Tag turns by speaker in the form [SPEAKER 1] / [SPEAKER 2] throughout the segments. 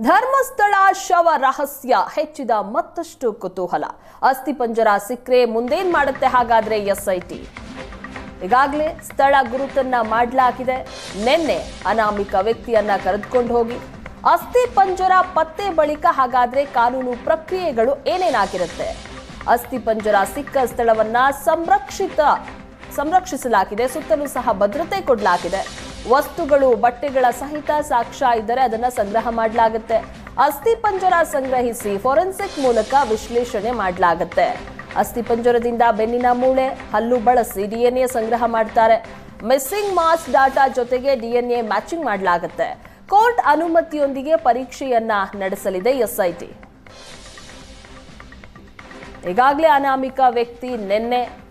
[SPEAKER 1] ಧರ್ಮಸ್ಥಳ ಶವ ರಹಸ್ಯ ಹೆಚ್ಚಿದ ಮತ್ತಷ್ಟು ಕುತೂಹಲ. ಅಸ್ಥಿಪಂಜರ ಸಿಕ್ಕರೆ ಮುಂದೇನ್ ಮಾಡುತ್ತೆ ಹಾಗಾದ್ರೆ ಎಸ್ಐಟಿ? ಈಗಾಗಲೇ ಸ್ಥಳ ಗುರುತನ್ನ ಮಾಡಲಾಗಿದೆ. ನಿನ್ನೆ ಅನಾಮಿಕ ವ್ಯಕ್ತಿಯನ್ನ ಕರೆದುಕೊಂಡು ಹೋಗಿ. ಅಸ್ಥಿ ಪಂಜರ ಪತ್ತೆ ಬಳಿಕ ಹಾಗಾದ್ರೆ ಕಾನೂನು ಪ್ರಕ್ರಿಯೆಗಳು ಏನೇನಾಗಿರುತ್ತೆ? ಅಸ್ಥಿ ಪಂಜರ ಸಿಕ್ಕ ಸ್ಥಳವನ್ನ ಸಂರಕ್ಷಿತ, ಸಂರಕ್ಷಿಸಲಾಗಿದೆ, ಸುತ್ತಲೂ ಸಹ ಭದ್ರತೆ ಕೊಡಲಾಗಿದೆ. ವಸ್ತುಗಳು, ಬಟ್ಟೆಗಳ ಸಹಿತ ಸಾಕ್ಷ್ಯ ಇದ್ದರೆ ಅದನ್ನ ಸಂಗ್ರಹ ಮಾಡಲಾಗುತ್ತೆ. ಅಸ್ಥಿ ಪಂಜರ ಸಂಗ್ರಹಿಸಿ ಫೋರೆನ್ಸಿಕ್ ಮೂಲಕ ವಿಶ್ಲೇಷಣೆ ಮಾಡಲಾಗುತ್ತೆ. ಅಸ್ಥಿ ಪಂಜರದಿಂದ ಬೆನ್ನಿನ ಮೂಳೆ, ಹಲ್ಲು ಬಳಸಿ ಡಿಎನ್ಎ ಸಂಗ್ರಹ ಮಾಡ್ತಾರೆ. ಮಿಸ್ಸಿಂಗ್ ಮಾಸ್ ಡಾಟಾ ಜೊತೆಗೆ ಡಿಎನ್ಎ ಮ್ಯಾಚಿಂಗ್ ಮಾಡಲಾಗುತ್ತೆ. ಕೋರ್ಟ್ ಅನುಮತಿಯೊಂದಿಗೆ ಪರೀಕ್ಷೆಯನ್ನ ನಡೆಸಲಿದೆ ಎಸ್ಐಟಿ. ಈಗಾಗಲೇ ಅನಾಮಿಕ ವ್ಯಕ್ತಿ ನಿನ್ನೆ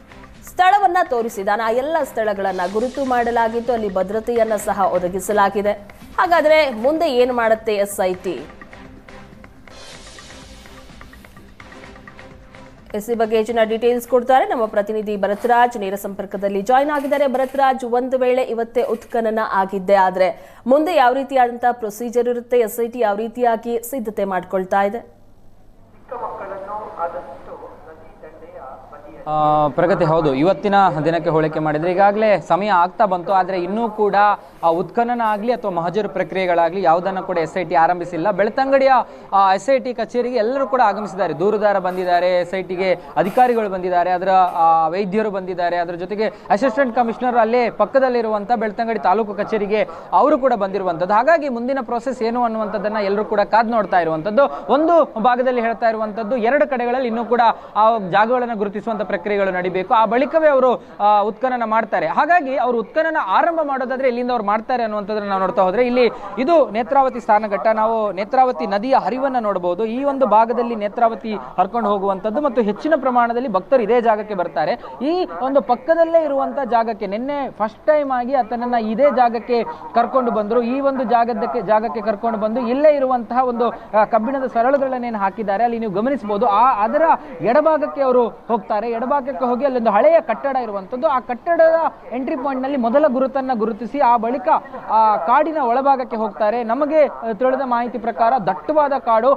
[SPEAKER 1] ಸ್ಥಳವನ್ನ ತೋರಿಸಿದಾನ ಆ ಎಲ್ಲ ಸ್ಥಳಗಳನ್ನ ಗುರುತು ಮಾಡಲಾಗಿತ್ತು. ಅಲ್ಲಿ ಭದ್ರತೆಯನ್ನ ಸಹ ಒದಗಿಸಲಾಗಿದೆ. ಹಾಗಾದ್ರೆ ಮುಂದೆ ಏನು ಮಾಡುತ್ತೆ ಟಿ? ಎಸ್ ಈ ಬಗ್ಗೆ ಹೆಚ್ಚಿನ ಡೀಟೇಲ್ಸ್ ಕೊಡ್ತಾರೆ. ನಮ್ಮ ಪ್ರತಿನಿಧಿ ಭರತ್ರಾಜ್ ನೇರ ಸಂಪರ್ಕದಲ್ಲಿ ಜಾಯ್ನ್ ಆಗಿದ್ದಾರೆ. ಭರತ್ರಾಜ್, ಒಂದು ವೇಳೆ ಇವತ್ತೇ ಉತ್ಖನನ ಆಗಿದ್ದೆ ಆದ್ರೆ ಮುಂದೆ ಯಾವ ರೀತಿಯಾದಂತಹ ಪ್ರೊಸೀಜರ್ ಇರುತ್ತೆ? ಎಸ್ ಐ ಟಿ ಯಾವ ರೀತಿಯಾಗಿ ಸಿದ್ಧತೆ ಮಾಡ್ಕೊಳ್ತಾ ಇದೆ?
[SPEAKER 2] ಪ್ರಗತಿ ಹೌದು. ಇವತ್ತಿನ ದಿನಕ್ಕೆ ಹೋಲಿಕೆ ಮಾಡಿದ್ರೆ ಈಗಾಗಲೇ ಸಮಯ ಆಗ್ತಾ ಬಂತು. ಆದರೆ ಇನ್ನೂ ಕೂಡ ಉತ್ಖನನ ಆಗಲಿ ಅಥವಾ ಮಹಜರು ಪ್ರಕ್ರಿಯೆಗಳಾಗಲಿ ಯಾವುದನ್ನು ಕೂಡ ಎಸ್ ಐ ಟಿ ಆರಂಭಿಸಿಲ್ಲ. ಬೆಳ್ತಂಗಡಿಯ ಎಸ್ ಐ ಟಿ ಕಚೇರಿಗೆ ಎಲ್ಲರೂ ಕೂಡ ಆಗಮಿಸಿದ್ದಾರೆ. ದೂರುದಾರ ಬಂದಿದ್ದಾರೆ ಎಸ್ ಐ ಟಿಗೆ ಅಧಿಕಾರಿಗಳು ಬಂದಿದ್ದಾರೆ, ಅದರ ವೈದ್ಯರು ಬಂದಿದ್ದಾರೆ, ಅದರ ಜೊತೆಗೆ ಅಸಿಸ್ಟೆಂಟ್ ಕಮಿಷನರ್ ಅಲ್ಲೇ ಪಕ್ಕದಲ್ಲಿರುವಂಥ ಬೆಳ್ತಂಗಡಿ ತಾಲೂಕು ಕಚೇರಿಗೆ ಅವರು ಕೂಡ ಬಂದಿರುವಂಥದ್ದು. ಹಾಗಾಗಿ ಮುಂದಿನ ಪ್ರೊಸೆಸ್ ಏನು ಅನ್ನುವಂಥದ್ದನ್ನು ಎಲ್ಲರೂ ಕೂಡ ಕಾದ್ ನೋಡ್ತಾ ಇರುವಂಥದ್ದು. ಒಂದು ಭಾಗದಲ್ಲಿ ಹೇಳ್ತಾ ಇರುವಂಥದ್ದು, ಎರಡು ಕಡೆಗಳಲ್ಲಿ ಇನ್ನೂ ಕೂಡ ಆ ಜಾಗಗಳನ್ನು ಗುರುತಿಸುವಂತ ಪ್ರಕ್ರಿಯೆಗಳು ನಡಿಬೇಕು. ಆ ಬಳಿಕವೇ ಅವರು ಉತ್ಖನನ ಮಾಡ್ತಾರೆ. ಹಾಗಾಗಿ ಅವರು ಉತ್ಖನನ ಆರಂಭ ಮಾಡೋದಾದ್ರೆ ಇಲ್ಲಿಂದ ಅವ್ರು ಮಾಡ್ತಾರೆ ಅನ್ನುವಂಥದ್ದನ್ನ ನಾವು ನೋಡ್ತಾ ಹೋದ್ರೆ ಇಲ್ಲಿ ಇದು ನೇತ್ರಾವತಿ ಸ್ಥಾನಘಟ್ಟ. ನಾವು ನೇತ್ರಾವತಿ ನದಿಯ ಹರಿವನ್ನ ನೋಡಬಹುದು ಈ ಒಂದು ಭಾಗದಲ್ಲಿ ನೇತ್ರಾವತಿ ಹರ್ಕೊಂಡು ಹೋಗುವಂಥದ್ದು ಮತ್ತು ಹೆಚ್ಚಿನ ಪ್ರಮಾಣದಲ್ಲಿ ಭಕ್ತರು ಇದೇ ಜಾಗಕ್ಕೆ ಬರ್ತಾರೆ. ಈ ಒಂದು ಪಕ್ಕದಲ್ಲೇ ಇರುವಂತ ಜಾಗಕ್ಕೆ ನಿನ್ನೆ ಫಸ್ಟ್ ಟೈಮ್ ಆಗಿ ಆತನನ್ನ ಇದೇ ಜಾಗಕ್ಕೆ ಕರ್ಕೊಂಡು ಬಂದರು. ಈ ಒಂದು ಜಾಗದಕ್ಕೆ ಜಾಗಕ್ಕೆ ಕರ್ಕೊಂಡು ಬಂದು ಇಲ್ಲೇ ಇರುವಂತಹ ಒಂದು ಕಬ್ಬಿಣದ ಸರಳುಗಳನ್ನೇನು ಹಾಕಿದ್ದಾರೆ ಅಲ್ಲಿ ನೀವು ಗಮನಿಸಬಹುದು. ಆ ಅದರ ಎಡಭಾಗಕ್ಕೆ ಅವರು ಹೋಗ್ತಾರೆ. ಎಡಭಾಗಕ್ಕೆ ಹೋಗಿ ಅಲ್ಲೊಂದು ಹಳೆಯ ಕಟ್ಟಡ ಇರುವಂತದ್ದು ಆ ಕಟ್ಟಡದ ಎಂಟ್ರಿ ಪಾಯಿಂಟ್ನಲ್ಲಿ ಮೊದಲ ಗುರುತನ್ನ ಗುರುತಿಸಿ ಆ ಬಳಿಕ ಆ ಕಾಡಿನ ಒಳಭಾಗಕ್ಕೆ ಹೋಗ್ತಾರೆ. ನಮಗೆ ತಿಳಿದ ಮಾಹಿತಿ ಪ್ರಕಾರ ದಟ್ಟವಾದ ಕಾಡು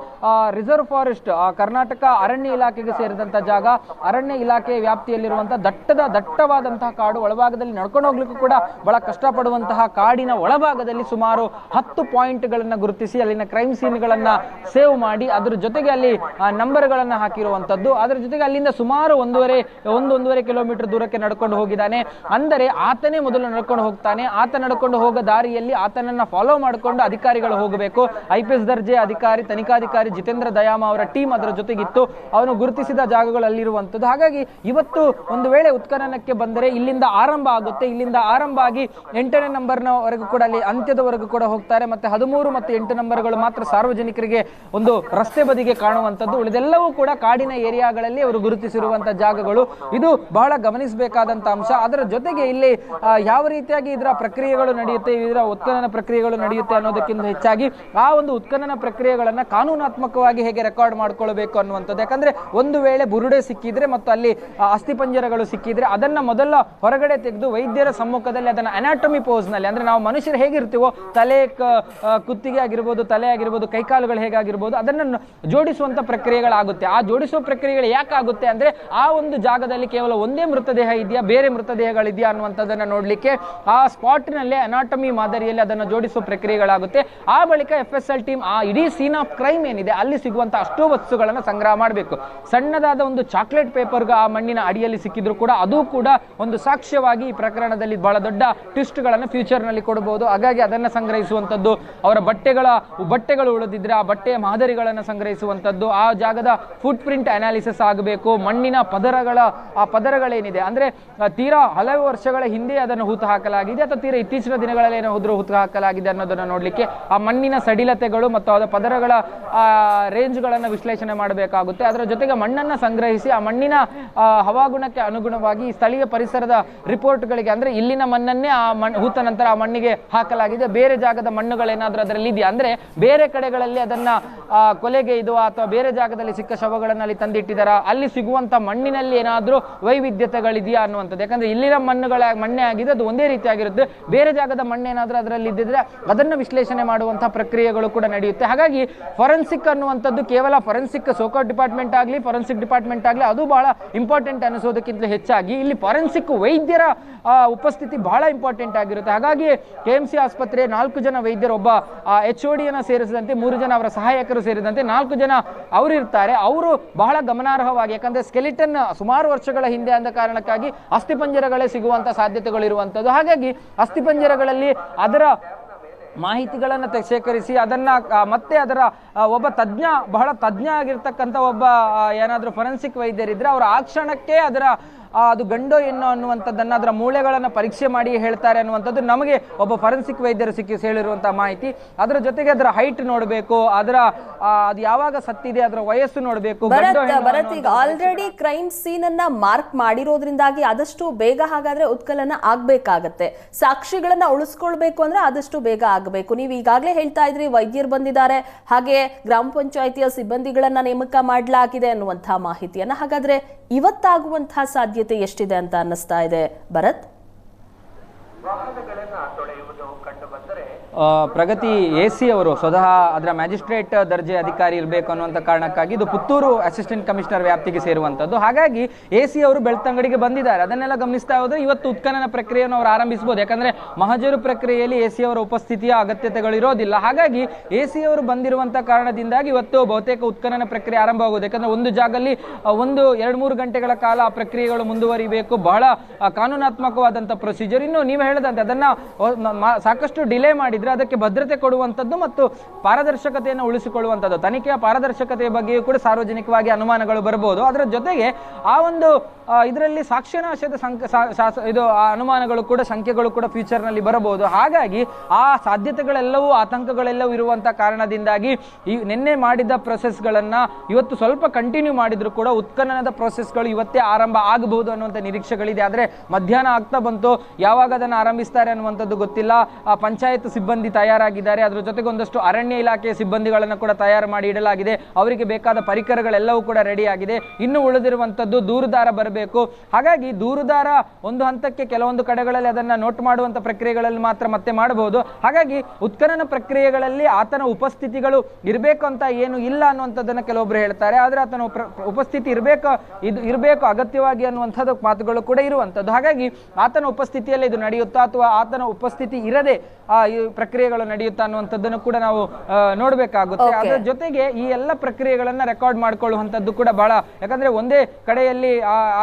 [SPEAKER 2] ರಿಸರ್ವ್ ಫಾರೆಸ್ಟ್ ಕರ್ನಾಟಕ ಅರಣ್ಯ ಇಲಾಖೆಗೆ ಸೇರಿದಂತ ಜಾಗ. ಅರಣ್ಯ ಇಲಾಖೆ ವ್ಯಾಪ್ತಿಯಲ್ಲಿರುವಂತಹ ದಟ್ಟದ, ದಟ್ಟವಾದಂತಹ ಕಾಡು ಒಳಭಾಗದಲ್ಲಿ ನಡ್ಕೊಂಡು ಹೋಗ್ಲಿಕ್ಕೂ ಕೂಡ ಬಹಳ ಕಷ್ಟಪಡುವಂತಹ ಕಾಡಿನ ಒಳಭಾಗದಲ್ಲಿ ಸುಮಾರು ಹತ್ತು ಪಾಯಿಂಟ್ಗಳನ್ನು ಗುರುತಿಸಿ, ಅಲ್ಲಿನ ಕ್ರೈಮ್ ಸೀನ್ಗಳನ್ನು ಸೇವ್ ಮಾಡಿ, ಅದ್ರ ಜೊತೆಗೆ ಅಲ್ಲಿ ನಂಬರ್ಗಳನ್ನ ಹಾಕಿರುವಂತದ್ದು. ಅದರ ಜೊತೆಗೆ ಅಲ್ಲಿಂದ ಸುಮಾರು ಒಂದೂವರೆ ಒಂದು ಒಂದೂವರೆ ಕಿಲೋಮೀಟರ್ ದೂರಕ್ಕೆ ನಡ್ಕೊಂಡು ಹೋಗಿದ್ದಾನೆ. ಅಂದರೆ ಆತನೇ ಮೊದಲು ನಡ್ಕೊಂಡು ಹೋಗ್ತಾನೆ. ಆತ ನಡ್ಕೊಂಡು ಹೋಗೋ ದಾರಿಯಲ್ಲಿ ಆತನನ್ನ ಫಾಲೋ ಮಾಡಿಕೊಂಡು ಅಧಿಕಾರಿಗಳು ಹೋಗಬೇಕು. ಐ ಪಿ ಎಸ್ ದರ್ಜೆ ಅಧಿಕಾರಿ, ತನಿಖಾಧಿಕಾರಿ ಜಿತೇಂದ್ರ ದಯಾಮ ಅವರ ಟೀಮ್ ಅದರ ಜೊತೆಗಿತ್ತು. ಅವನು ಗುರುತಿಸಿದ ಜಾಗಗಳಲ್ಲಿರುವಂಥದ್ದು. ಹಾಗಾಗಿ ಇವತ್ತು ಒಂದು ವೇಳೆ ಉತ್ಖನನಕ್ಕೆ ಬಂದರೆ ಇಲ್ಲಿಂದ ಆರಂಭ ಆಗುತ್ತೆ. ಇಲ್ಲಿಂದ ಆರಂಭ ಆಗಿ ಎಂಟನೇ ನಂಬರ್ನವರೆಗೂ ಕೂಡ ಅಲ್ಲಿ ಅಂತ್ಯದವರೆಗೂ ಕೂಡ ಹೋಗ್ತಾರೆ. ಮತ್ತೆ ಹದಿಮೂರು ಮತ್ತು ಎಂಟು ನಂಬರ್ಗಳು ಮಾತ್ರ ಸಾರ್ವಜನಿಕರಿಗೆ ಒಂದು ರಸ್ತೆ ಬದಿಗೆ ಕಾಣುವಂಥದ್ದು. ಉಳಿದೆಲ್ಲವೂ ಕೂಡ ಕಾಡಿನ ಏರಿಯಾಗಳಲ್ಲಿ ಅವರು ಗುರುತಿಸಿರುವಂತಹ ಜಾಗಗಳು. ಇದು ಬಹಳ ಗಮನಿಸಬೇಕಾದಂತ ಅಂಶ. ಅದರ ಜೊತೆಗೆ ಇಲ್ಲಿ ಯಾವ ರೀತಿಯಾಗಿ ಇದರ ಪ್ರಕ್ರಿಯೆಗಳು ನಡೆಯುತ್ತೆ, ಇದರ ಉತ್ಖನನ ಪ್ರಕ್ರಿಯೆಗಳು ನಡೆಯುತ್ತೆ ಅನ್ನೋದಕ್ಕಿಂತ ಹೆಚ್ಚಾಗಿ ಆ ಒಂದು ಉತ್ಖನನ ಪ್ರಕ್ರಿಯೆಗಳನ್ನ ಕಾನೂನಾತ್ಮಕವಾಗಿ ಹೇಗೆ ರೆಕಾರ್ಡ್ ಮಾಡ್ಕೊಳ್ಬೇಕು ಅನ್ನುವಂಥದ್ದು. ಯಾಕಂದ್ರೆ ಒಂದು ವೇಳೆ ಬುರುಡೆ ಸಿಕ್ಕಿದ್ರೆ ಮತ್ತು ಅಲ್ಲಿ ಅಸ್ಥಿಪಂಜರಗಳು ಸಿಕ್ಕಿದ್ರೆ ಅದನ್ನ ಮೊದಲ ಹೊರಗಡೆ ತೆಗೆದು ವೈದ್ಯರ ಸಮ್ಮುಖದಲ್ಲಿ ಅದನ್ನ ಅನಾಟಮಿ ಪೋಸ್ನಲ್ಲಿ, ಅಂದ್ರೆ ನಾವು ಮನುಷ್ಯರು ಹೇಗಿರ್ತೀವೋ, ತಲೆ ಕುತ್ತಿಗೆ ಆಗಿರ್ಬೋದು, ತಲೆ ಆಗಿರ್ಬೋದು, ಕೈಕಾಲುಗಳು ಹೇಗಾಗಿರ್ಬೋದು, ಅದನ್ನ ಜೋಡಿಸುವಂತ ಪ್ರಕ್ರಿಯೆಗಳಾಗುತ್ತೆ. ಆ ಜೋಡಿಸುವ ಪ್ರಕ್ರಿಯೆಗಳು ಯಾಕಾಗುತ್ತೆ ಅಂದ್ರೆ ಆ ಒಂದು ಜಾಗದಲ್ಲಿ ಕೇವಲ ಒಂದೇ ಮೃತದೇಹ ಇದೆಯಾ, ಬೇರೆ ಮೃತದೇಹಗಳಿದೆಯಾ ಅನ್ನುವಂಥದ್ದನ್ನು ನೋಡಲಿಕ್ಕೆ ಆ ಸ್ಪಾಟ್ನಲ್ಲಿ ಅನಾಟಮಿ ಮಾದರಿಯಲ್ಲಿ ಅದನ್ನು ಜೋಡಿಸುವ ಪ್ರಕ್ರಿಯೆಗಳಾಗುತ್ತೆ. ಆ ಬಳಿಕ ಎಫ್ ಎಸ್ ಎಲ್ ಟೀಮ್ ಆ ಇಡೀ ಸೀನ್ ಆಫ್ ಕ್ರೈಮ್ ಏನಿದೆ, ಅಲ್ಲಿ ಸಿಗುವಂಥ ಅಷ್ಟೋ ವಸ್ತುಗಳನ್ನು ಸಂಗ್ರಹ ಮಾಡಬೇಕು. ಸಣ್ಣದಾದ ಒಂದು ಚಾಕ್ಲೇಟ್ ಪೇಪರ್ ಆ ಮಣ್ಣಿನ ಅಡಿಯಲ್ಲಿ ಸಿಕ್ಕಿದ್ರು ಕೂಡ ಅದು ಕೂಡ ಒಂದು ಸಾಕ್ಷ್ಯವಾಗಿ ಈ ಪ್ರಕರಣದಲ್ಲಿ ಬಹಳ ದೊಡ್ಡ ಟ್ವಿಸ್ಟ್ ಫ್ಯೂಚರ್ನಲ್ಲಿ ಫ್ಯೂಚರ್ನಲ್ಲಿ ಕೊಡಬಹುದು ಹಾಗಾಗಿ ಅದನ್ನ ಸಂಗ್ರಹಿಸುವಂಥದ್ದು, ಅವರ ಬಟ್ಟೆಗಳ, ಬಟ್ಟೆಗಳು ಉಳಿದಿದ್ರೆ ಆ ಬಟ್ಟೆಯ ಮಾದರಿಗಳನ್ನು ಸಂಗ್ರಹಿಸುವಂಥದ್ದು, ಆ ಜಾಗದ ಫುಟ್ ಪ್ರಿಂಟ್ ಅನಾಲಿಸಿಸ್ ಆಗಬೇಕು, ಮಣ್ಣಿನ ಪದರಗಳ, ಆ ಪದರಗಳೇನಿದೆ? ಅಂದ್ರೆ ತೀರಾ ಹಲವು ವರ್ಷಗಳ ಹಿಂದೆ ಅದನ್ನು ಹೂತು ಹಾಕಲಾಗಿದೆ, ಅಥವಾ ತೀರಾ ಇತ್ತೀಚಿನ ದಿನಗಳಲ್ಲಿ ಏನೋ ಹೋದ್ರೂ ಹೂತು ಹಾಕಲಾಗಿದೆ ಅನ್ನೋದನ್ನ ನೋಡ್ಲಿಕ್ಕೆ ಆ ಮಣ್ಣಿನ ಸಡಿಲತೆಗಳು ಮತ್ತು ಅದರ ಪದರಗಳ ರೇಂಜ್ಗಳನ್ನು ವಿಶ್ಲೇಷಣೆ ಮಾಡಬೇಕಾಗುತ್ತೆ. ಅದರ ಜೊತೆಗೆ ಮಣ್ಣನ್ನ ಸಂಗ್ರಹಿಸಿ, ಆ ಮಣ್ಣಿನ ಹವಾಗುಣಕ್ಕೆ ಅನುಗುಣವಾಗಿ ಸ್ಥಳೀಯ ಪರಿಸರದ ರಿಪೋರ್ಟ್ಗಳಿಗೆ, ಅಂದ್ರೆ ಇಲ್ಲಿನ ಮಣ್ಣನ್ನೇ ಆ ಮಣ್ಣು ಹೂತ ನಂತರ ಆ ಮಣ್ಣಿಗೆ ಹಾಕಲಾಗಿದೆ. ಬೇರೆ ಜಾಗದ ಮಣ್ಣುಗಳೇನಾದ್ರೂ ಅದರಲ್ಲಿ ಇದೆಯಾ? ಅಂದ್ರೆ, ಬೇರೆ ಕಡೆಗಳಲ್ಲಿ ಅದನ್ನ ಕೊಲೆಗೆ ಇದು ಅಥವಾ ಬೇರೆ ಜಾಗದಲ್ಲಿ ಸಿಕ್ಕ ಶವಗಳನ್ನು ಅಲ್ಲಿ ತಂದಿಟ್ಟಿದ್ದಾರ ಅಲ್ಲಿ ಸಿಗುವಂತ ಮಣ್ಣಿನಲ್ಲಿ ಏನಾದರೂ ವೈವಿಧ್ಯತೆಗಳಿದೆಯಾ ಅನ್ನುವಂಥದ್ದು. ಯಾಕಂದ್ರೆ ಇಲ್ಲಿನ ಮಣ್ಣುಗಳ ಮಣ್ಣೆ ಆಗಿದೆ ಅದು ಒಂದೇ ರೀತಿಯಾಗಿರುತ್ತೆ ಬೇರೆ ಜಾಗದ ಮಣ್ಣು ಏನಾದರೂ ಅದರಲ್ಲಿ ಇದ್ದಿದ್ರೆ ಅದನ್ನು ವಿಶ್ಲೇಷಣೆ ಮಾಡುವಂತಹ ಪ್ರಕ್ರಿಯೆಗಳು ಕೂಡ ನಡೆಯುತ್ತೆ. ಹಾಗಾಗಿ ಫೊರೆನ್ಸಿಕ್ ಅನ್ನುವಂಥದ್ದು ಕೇವಲ ಫೊರೆನ್ಸಿಕ್ ಸೋಕಾಟ್ ಡಿಪಾರ್ಟ್ಮೆಂಟ್ ಆಗಲಿ ಫೊರೆನ್ಸಿಕ್ ಡಿಪಾರ್ಟ್ಮೆಂಟ್ ಆಗಲಿ, ಅದು ಬಹಳ ಇಂಪಾರ್ಟೆಂಟ್ ಅನಿಸೋದಕ್ಕಿಂತ ಹೆಚ್ಚಾಗಿ ಇಲ್ಲಿ ಫೊರೆನ್ಸಿಕ್ ವೈದ್ಯರ ಉಪಸ್ಥಿತಿ ಬಹಳ ಇಂಪಾರ್ಟೆಂಟ್ ಆಗಿರುತ್ತೆ. ಹಾಗಾಗಿ ಕೆ ಎಂ ಸಿ ಆಸ್ಪತ್ರೆ ನಾಲ್ಕು ಜನ ವೈದ್ಯರು, ಒಬ್ಬ ಎಚ್ ಓ ಡಿಯನ್ನು ಸೇರಿಸಿದಂತೆ ಮೂರು ಜನ ಅವರ ಸಹಾಯಕರು ಸೇರಿದಂತೆ ನಾಲ್ಕು ಜನ ಅವರಿರ್ತಾರೆ ಅವರು ಬಹಳ ಗಮನಾರ್ಹವಾಗಿ, ಯಾಕಂದ್ರೆ ಸ್ಕೆಲಿಟನ್ ಸುಮಾರು ವರ್ಷಗಳ ಹಿಂದೆ ಅಂದ ಕಾರಣಕ್ಕಾಗಿ ಅಸ್ಥಿಪಂಜರಗಳೇ ಸಿಗುವಂತ ಸಾಧ್ಯತೆಗಳಿರುವಂಥದ್ದು ಹಾಗಾಗಿ ಅಸ್ಥಿಪಂಜರಗಳಲ್ಲಿ ಅದರ ಮಾಹಿತಿಗಳನ್ನು ಶೇಖರಿಸಿ, ಅದನ್ನ ಮತ್ತೆ ಅದರ ಒಬ್ಬ ತಜ್ಞ, ಬಹಳ ತಜ್ಞ ಆಗಿರ್ತಕ್ಕಂಥ ಒಬ್ಬ ಏನಾದರೂ ಫೊರೆನ್ಸಿಕ್ ವೈದ್ಯರಿದ್ದರೆ ಅವರು ಆ ಕ್ಷಣಕ್ಕೆ ಅದರ ಅದು ಗಂಡೋ ಏನೋ ಅನ್ನುವಂಥದ್ದನ್ನ ಅದರ ಮೂಳೆಗಳನ್ನು ಪರೀಕ್ಷೆ ಮಾಡಿ ಹೇಳ್ತಾರೆ ಅನ್ನುವಂಥದ್ದು ನಮಗೆ ಒಬ್ಬ ಫರೆನ್ಸಿಕ್ ವೈದ್ಯರು ಸಿಕ್ಕಿ ಹೇಳಿರುವಂತಹ ಮಾಹಿತಿ. ಅದರ ಜೊತೆಗೆ ಅದರ ಹೈಟ್ ನೋಡಬೇಕು ಅದರ ಅದು ಯಾವಾಗ ಸತ್ತಿದೆ ಅದರ ವಯಸ್ಸು ನೋಡಬೇಕು
[SPEAKER 1] ಭರತ್ ಈಗ ಆಲ್ರೆಡಿ ಕ್ರೈಮ್ ಸೀನ್ ಅನ್ನ ಮಾರ್ಕ್ ಮಾಡಿರೋದ್ರಿಂದಾಗಿ ಆದಷ್ಟು ಬೇಗ ಹಾಗಾದ್ರೆ ಉತ್ಕಲನ ಆಗ್ಬೇಕಾಗತ್ತೆ. ಸಾಕ್ಷಿಗಳನ್ನ ಉಳಿಸ್ಕೊಳ್ಬೇಕು ಅಂದ್ರೆ ಆದಷ್ಟು ಬೇಗ ಆಗಬೇಕು. ನೀವು ಈಗಾಗಲೇ ಹೇಳ್ತಾ ಇದ್ರಿ ವೈದ್ಯರು ಬಂದಿದ್ದಾರೆ ಹಾಗೆ ಗ್ರಾಮ ಪಂಚಾಯಿತಿಯ ಸಿಬ್ಬಂದಿಗಳನ್ನ ನೇಮಕ ಮಾಡಲಾಗಿದೆ ಅನ್ನುವಂತಹ ಮಾಹಿತಿಯನ್ನ. ಹಾಗಾದ್ರೆ ಇವತ್ತಾಗುವಂತಹ ಸಾಧ್ಯತೆ ಎಷ್ಟಿದೆ ಅಂತ ಅನ್ನಿಸ್ತಾ ಇದೆ ಭರತ್?
[SPEAKER 2] ಆ, ಪ್ರಗತಿ ಎ ಸಿ ಅವರು ಸ್ವತಃ ಅದರ ಮ್ಯಾಜಿಸ್ಟ್ರೇಟ್ ದರ್ಜೆ ಅಧಿಕಾರಿ ಇರಬೇಕು ಅನ್ನುವಂಥ ಕಾರಣಕ್ಕಾಗಿ ಇದು ಪುತ್ತೂರು ಅಸಿಸ್ಟೆಂಟ್ ಕಮಿಷನರ್ ವ್ಯಾಪ್ತಿಗೆ ಸೇರುವಂಥದ್ದು. ಹಾಗಾಗಿ ಎ ಸಿ ಅವರು ಬೆಳ್ತಂಗಡಿಗೆ ಬಂದಿದ್ದಾರೆ. ಅದನ್ನೆಲ್ಲ ಗಮನಿಸ್ತಾ ಹೋದ್ರೆ ಇವತ್ತು ಉತ್ಖನನ ಪ್ರಕ್ರಿಯೆಯನ್ನು ಅವರು ಆರಂಭಿಸಬಹುದು. ಯಾಕಂದ್ರೆ ಮಹಜರು ಪ್ರಕ್ರಿಯೆಯಲ್ಲಿ ಎ ಸಿ ಅವರ ಉಪಸ್ಥಿತಿಯ ಅಗತ್ಯತೆಗಳು ಇರೋದಿಲ್ಲ. ಹಾಗಾಗಿ ಎ ಸಿ ಅವರು ಬಂದಿರುವಂಥ ಕಾರಣದಿಂದಾಗಿ ಇವತ್ತು ಬಹುತೇಕ ಉತ್ಖನನ ಪ್ರಕ್ರಿಯೆ ಆರಂಭವಾಗುವುದು. ಯಾಕಂದ್ರೆ ಒಂದು ಜಾಗದಲ್ಲಿ ಒಂದು, ಎರಡು, ಮೂರು ಗಂಟೆಗಳ ಕಾಲ ಆ ಪ್ರಕ್ರಿಯೆಗಳು ಮುಂದುವರಿಬೇಕು. ಬಹಳ ಕಾನೂನಾತ್ಮಕವಾದಂಥ ಪ್ರೊಸೀಜರ್ ಇನ್ನು ನೀವು ಹೇಳದಂತೆ ಅದನ್ನ ಸಾಕಷ್ಟು ಡಿಲೇ ಮಾಡಿದ್ರೆ ಅದಕ್ಕೆ ಭದ್ರತೆ ಕೊಡುವಂಥದ್ದು ಮತ್ತು ಪಾರದರ್ಶಕತೆಯನ್ನು ಉಳಿಸಿಕೊಳ್ಳುವಂಥದ್ದು. ತನಿಖೆಯ ಪಾರದರ್ಶಕತೆಯ ಬಗ್ಗೆಯೂ ಕೂಡ ಸಾರ್ವಜನಿಕವಾಗಿ ಅನುಮಾನಗಳು ಬರಬಹುದು. ಅದರ ಜೊತೆಗೆ ಆ ಒಂದು ಇದರಲ್ಲಿ ಸಾಕ್ಷ್ಯನಾಶದ ಸಂಕ, ಸಾ- ಶಾಸ- ಇದು ಅನುಮಾನಗಳು ಕೂಡ ಸಂಖ್ಯೆಗಳು ಕೂಡ ಫ್ಯೂಚರ್ನಲ್ಲಿ ಬರಬಹುದು. ಹಾಗಾಗಿ ಆ ಸಾಧ್ಯತೆಗಳೆಲ್ಲವೂ, ಆತಂಕಗಳೆಲ್ಲವೂ ಇರುವಂಥ ಕಾರಣದಿಂದಾಗಿ ಈ ನಿನ್ನೆ ಮಾಡಿದ ಪ್ರೊಸೆಸ್ಗಳನ್ನು ಇವತ್ತು ಸ್ವಲ್ಪ ಕಂಟಿನ್ಯೂ ಮಾಡಿದ್ರು ಕೂಡ ಉತ್ಖನನದ ಪ್ರೊಸೆಸ್ಗಳು ಇವತ್ತೇ ಆರಂಭ ಆಗಬಹುದು ಅನ್ನುವಂಥ ನಿರೀಕ್ಷೆಗಳಿದೆ. ಆದರೆ ಮಧ್ಯಾಹ್ನ ಆಗ್ತಾ ಬಂತು. ಯಾವಾಗ ಅದನ್ನು ಆರಂಭಿಸ್ತಾರೆ ಅನ್ನುವಂಥದ್ದು ಗೊತ್ತಿಲ್ಲ. ಆ ಪಂಚಾಯತ್ ಸಿಬ್ಬಂದಿ ತಯಾರಾಗಿದ್ದಾರೆ. ಅದರ ಜೊತೆಗೆ ಒಂದಷ್ಟು ಅರಣ್ಯ ಇಲಾಖೆಯ ಸಿಬ್ಬಂದಿಗಳನ್ನು ಕೂಡ ತಯಾರು ಮಾಡಿ ಇಡಲಾಗಿದೆ. ಅವರಿಗೆ ಬೇಕಾದ ಪರಿಕರಗಳೆಲ್ಲವೂ ಕೂಡ ರೆಡಿಯಾಗಿದೆ. ಇನ್ನು ಉಳಿದಿರುವಂಥದ್ದು ದೂರುದಾರ ಬರಬೇಕು. ಹಾಗಾಗಿ ದೂರುದಾರ ಒಂದು ಹಂತಕ್ಕೆ ಕೆಲವೊಂದು ಕಡೆಗಳಲ್ಲಿ ಅದನ್ನ ನೋಟ್ ಮಾಡುವಂಥ ಪ್ರಕ್ರಿಯೆಗಳಲ್ಲಿ ಮಾತ್ರ ಮತ್ತೆ ಮಾಡಬಹುದು. ಹಾಗಾಗಿ ಉತ್ಖನನ ಪ್ರಕ್ರಿಯೆಗಳಲ್ಲಿ ಆತನ ಉಪಸ್ಥಿತಿಗಳು ಇರಬೇಕು ಅಂತ ಏನು ಇಲ್ಲ ಅನ್ನುವಂಥದ್ದನ್ನು ಕೆಲವೊಬ್ಬರು ಹೇಳ್ತಾರೆ. ಆದರೆ ಆತನ ಉಪಸ್ಥಿತಿ ಇರಬೇಕು, ಇದು ಇರಬೇಕು ಅಗತ್ಯವಾಗಿ ಅನ್ನುವಂಥದ್ದು ಮಾತುಗಳು ಕೂಡ ಇರುವಂಥದ್ದು. ಹಾಗಾಗಿ ಆತನ ಉಪಸ್ಥಿತಿಯಲ್ಲಿ ಇದು ನಡೆಯುತ್ತಾ ಅಥವಾ ಆತನ ಉಪಸ್ಥಿತಿ ಇರದೆ, ಆ ಪ್ರಕ್ರಿಯೆಗಳು ನಡೆಯುತ್ತಾ ಅನ್ನುವಂಥದ್ದನ್ನು ಕೂಡ ನಾವು ನೋಡಬೇಕಾಗುತ್ತೆ. ಅದರ ಜೊತೆಗೆ ಈ ಎಲ್ಲ ಪ್ರಕ್ರಿಯೆಗಳನ್ನ ರೆಕಾರ್ಡ್ ಮಾಡಿಕೊಳ್ಳುವಂಥದ್ದು ಕೂಡ ಬಹಳ ಯಾಕಂದ್ರೆ ಒಂದೇ ಕಡೆಯಲ್ಲಿ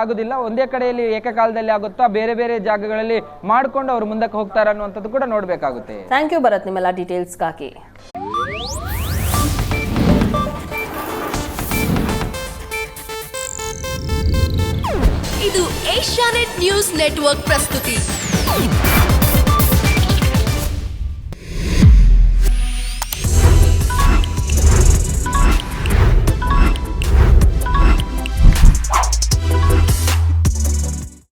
[SPEAKER 2] ಆಗುದಿಲ್ಲ ಒಂದೇ ಕಡೆಯಲ್ಲಿ ಏಕಕಾಲದಲ್ಲಿ ಆಗುತ್ತಾ ಬೇರೆ ಬೇರೆ ಜಾಗಗಳಲ್ಲಿ ಮಾಡಿಕೊಂಡು ಅವರು ಮುಂದಕ್ಕೆ ಹೋಗ್ತಾರೆ ಅನ್ನುವಂಥದ್ದು ಕೂಡ ನೋಡಬೇಕಾಗುತ್ತೆ.
[SPEAKER 1] ಥ್ಯಾಂಕ್ ಯು ಭರತ್ ನಿಮ್ಮೆಲ್ಲ ಡೀಟೇಲ್ಸ್ಗಾಗಿ
[SPEAKER 3] ಇದು ಏಷ್ಯಾನೆಟ್ ನ್ಯೂಸ್ ನೆಟ್ವರ್ಕ್ ಪ್ರಸ್ತುತಿ.